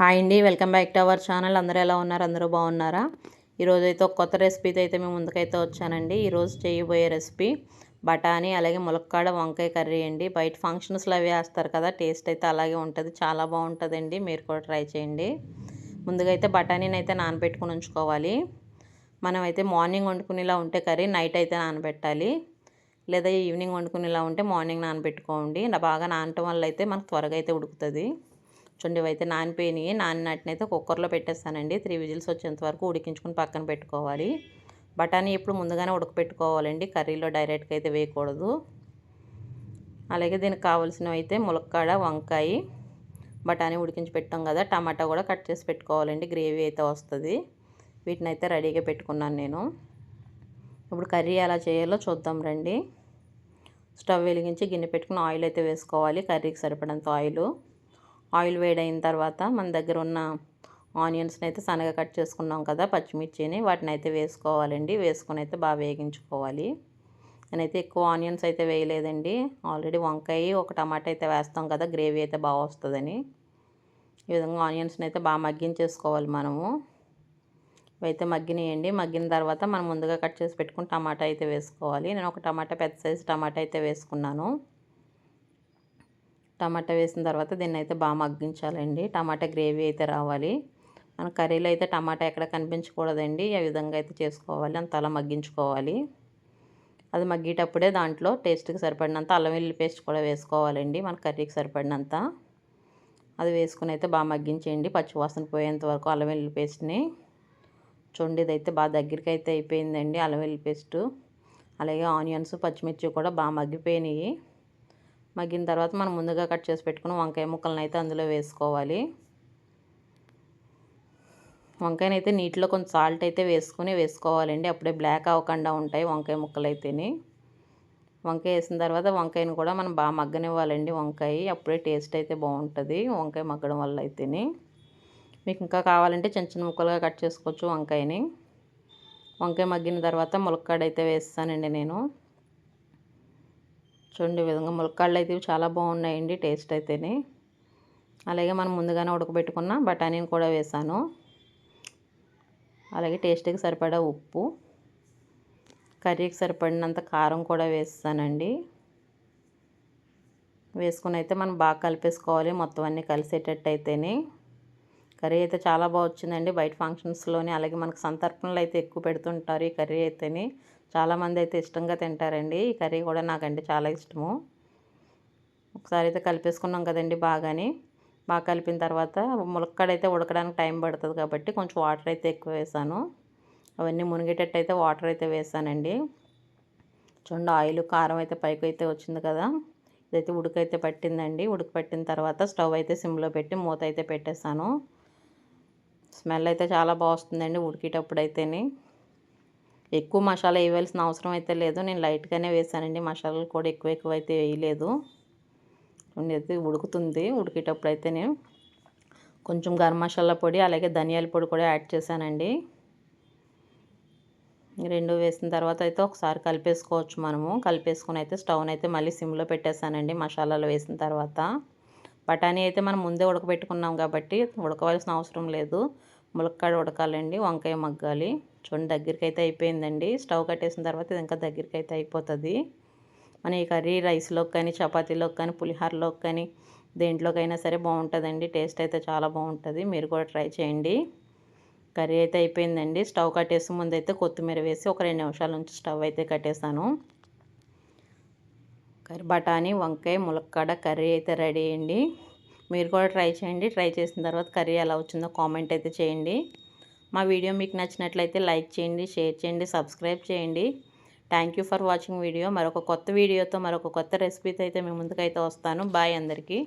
Hi అండి welcome back to our channel. అందరూ ఎలా ఉన్నారు? అందరూ బాగున్నారా? ఈరోజు అయితే ఒక కొత్త రెసిపీతో అయితే మేము ముందుకైతే వచ్చానండి. ఈరోజు చేయబోయే రెసిపీ బఠానీ అలాగే ములక్కాడ వంకాయ కర్రీ అండి. బయట ఫంక్షన్స్లో అవి వేస్తారు కదా టేస్ట్ అయితే అలాగే ఉంటుంది. చాలా బాగుంటుందండి. మీరు కూడా ట్రై చేయండి. ముందుగా అయితే బఠానీని అయితే నానబెట్టుకుని ఉంచుకోవాలి. మనం అయితే మార్నింగ్ వండుకునేలా ఉంటే కర్రీ నైట్ అయితే నానబెట్టాలి. లేదా ఈవినింగ్ వండుకునేలా ఉంటే మార్నింగ్ నానబెట్టుకోండి. బాగా నానటం వల్ల అయితే మనకు త్వరగా అయితే ఉడుకుతుంది. చూడండి అయితే నానిపోయినాయి. నానినట్టునైతే కుక్కర్లో పెట్టేస్తానండి. త్రీ విజిల్స్ వచ్చేంత వరకు ఉడికించుకుని పక్కన పెట్టుకోవాలి. బఠానీ ఎప్పుడు ముందుగానే ఉడకపెట్టుకోవాలండి. కర్రీలో డైరెక్ట్గా అయితే వేయకూడదు. అలాగే దీనికి కావాల్సినవి అయితే ములక్కాడ వంకాయ బఠానీ ఉడికించి పెట్టాం కదా టమాటా కూడా కట్ చేసి పెట్టుకోవాలండి. గ్రేవీ అయితే వస్తుంది. వీటిని అయితే రెడీగా పెట్టుకున్నాను నేను. ఇప్పుడు కర్రీ ఎలా చేయాలో చూద్దాం రండి. స్టవ్ వెలిగించి గిన్నె పెట్టుకుని ఆయిల్ అయితే వేసుకోవాలి. కర్రీకి సరిపడంత ఆయిల్. ఆయిల్ వేడైన తర్వాత మన దగ్గర ఉన్న ఆనియన్స్ని అయితే సన్నగా కట్ చేసుకున్నాం కదా పచ్చిమిర్చిని. వాటిని అయితే వేసుకోవాలండి. వేసుకొని అయితే బాగా వేగించుకోవాలి. నేనైతే ఎక్కువ ఆనియన్స్ అయితే వేయలేదండి. ఆల్రెడీ వంకాయ ఒక టమాటా అయితే వేస్తాం కదా గ్రేవీ అయితే బాగా వస్తుందని. ఈ విధంగా ఆనియన్స్ని అయితే బాగా మగ్గించేసుకోవాలి మనము. ఇవైతే మగ్గినాయండి. మగ్గిన తర్వాత మనం ముందుగా కట్ చేసి పెట్టుకుని టమాటా అయితే వేసుకోవాలి. నేను ఒక టమాటా పెద్ద సైజు టమాటా అయితే వేసుకున్నాను. టమాటా వేసిన తర్వాత దీన్ని అయితే బాగా మగ్గించాలండి. టమాటా గ్రేవీ అయితే రావాలి. మన కర్రీలో అయితే టమాటా ఎక్కడ కనిపించకూడదండి. ఏ విధంగా అయితే చేసుకోవాలి అంత అలా మగ్గించుకోవాలి. అది మగ్గేటప్పుడే దాంట్లో టేస్ట్కి సరిపడినంత అల్లం వెల్లుల్లి పేస్ట్ కూడా వేసుకోవాలండి మన కర్రీకి సరిపడినంత. అది వేసుకుని అయితే బాగా మగ్గించేయండి. పచ్చివాసన పోయేంత వరకు అల్లం వెల్లుల్లి పేస్ట్ని. చూడండి ఇదైతే బాగా దగ్గరికి అయితే అయిపోయిందండి అల్లం వెల్లుల్లి పేస్టు. అలాగే ఆనియన్స్ పచ్చిమిర్చి కూడా బాగా మగ్గిపోయినాయి. మగ్గిన తర్వాత మనం ముందుగా కట్ చేసి పెట్టుకున్న వంకాయ ముక్కలను అయితే అందులో వేసుకోవాలి. వంకాయని అయితే నీటిలో కొంచెం సాల్ట్ అయితే వేసుకుని వేసుకోవాలండి. అప్పుడే బ్లాక్ అవ్వకుండా ఉంటాయి వంకాయ ముక్కలు అయితేని. వంకాయ వేసిన తర్వాత వంకాయని కూడా మనం బాగా మగ్గనివ్వాలండి వంకాయ. అప్పుడే టేస్ట్ అయితే బాగుంటుంది వంకాయ మగ్గడం వల్ల అయితేని. మీకు ఇంకా కావాలంటే చిన్న చిన్న ముక్కలుగా కట్ చేసుకోవచ్చు వంకాయని. వంకాయ మగ్గిన తర్వాత ములక్కాడ అయితే వేస్తానండి నేను. చూడండి విధంగా ములక్కాళ్ళు అయితే చాలా బాగున్నాయండి టేస్ట్ అయితేనే. అలాగే మనం ముందుగానే ఉడకబెట్టుకున్న బఠానీని కూడా వేసాను. అలాగే టేస్ట్కి సరిపడా ఉప్పు కర్రీకి సరిపడినంత కారం కూడా వేస్తానండి. వేసుకుని అయితే మనం బాగా కలిపేసుకోవాలి మొత్తం అన్నీ కలిసేటట్టు అయితేనే. కర్రీ అయితే చాలా బాగా వచ్చిందండి. బయట ఫంక్షన్స్లోని అలాగే మనకు సంతర్పణలు అయితే ఎక్కువ పెడుతుంటారు ఈ కర్రీ అయితేని. చాలామంది అయితే ఇష్టంగా తింటారండి. ఈ కర్రీ కూడా నాకంటే చాలా ఇష్టము. ఒకసారి అయితే కలిపేసుకున్నాం కదండి బాగాని. బాగా కలిపిన తర్వాత ములక్కడైతే ఉడకడానికి టైం పడుతుంది కాబట్టి కొంచెం వాటర్ అయితే ఎక్కువ వేసాను. అవన్నీ మునిగేటట్టు అయితే వాటర్ అయితే వేసానండి. చూడండి ఆయిల్ కారం అయితే పైకి అయితే వచ్చింది కదా. ఇదైతే ఉడకైతే పట్టిందండి. ఉడక పట్టిన తర్వాత స్టవ్ అయితే సిమ్లో పెట్టి మూత అయితే పెట్టేశాను స్మెల్ అయితే చాలా బాగుస్తుందండి ఉడికేటప్పుడు అయితేనే ఎక్కువ మసాలా వేయవలసిన అవసరం అయితే లేదు. నేను లైట్గానే వేసానండి. మసాలాలు కూడా ఎక్కువ ఎక్కువ అయితే వేయలేదు. అయితే ఉడుకుతుంది. ఉడికేటప్పుడు అయితే నేను కొంచెం గరం మసాలా పొడి అలాగే ధనియాల పొడి కూడా యాడ్ చేశానండి. రెండు వేసిన తర్వాత అయితే ఒకసారి కలిపేసుకోవచ్చు మనము. కలిపేసుకుని అయితే స్టవ్ని అయితే మళ్ళీ సిమ్లో పెట్టేశానండి మసాలాలు వేసిన తర్వాత. బఠానీ అయితే మనం ముందే ఉడకబెట్టుకున్నాం కాబట్టి ఉడకవలసిన అవసరం లేదు. ములక్కాడ ఉడకాలండి వంకాయ మగ్గాలి. చూడండి దగ్గరికి అయితే అయిపోయిందండి. స్టవ్ కట్టేసిన తర్వాత ఇది ఇంకా దగ్గరికి అయితే అయిపోతుంది. మన ఈ కర్రీ రైస్లోకి కానీ చపాతీలోకి కానీ పులిహోరలోకి కానీ దేంట్లోకైనా సరే బాగుంటుందండి. టేస్ట్ అయితే చాలా బాగుంటుంది. మీరు కూడా ట్రై చేయండి. కర్రీ అయితే అయిపోయిందండి. స్టవ్ కట్టేసి ముందు అయితే కొత్తిమీర వేసి ఒక రెండు నిమిషాల నుంచి స్టవ్ అయితే కట్టేసాను కర్రీ బఠానీ వంకాయ ములక్కాడ కర్రీ అయితే రెడీ అయ్యండి మీరు కూడా ట్రై చేయండి. ట్రై చేసిన తర్వాత కర్రీ ఎలా వచ్చిందో కామెంట్ అయితే చేయండి. మా వీడియో మీకు నచ్చినట్లయితే లైక్ చేయండి షేర్ చేయండి సబ్స్క్రైబ్ చేయండి. Thank you for watching video మరొక కొత్త వీడియోతో మరొక కొత్త రెసిపీతో అయితే మీ ముందుకైతే వస్తాను. బాయ్ అందరికీ.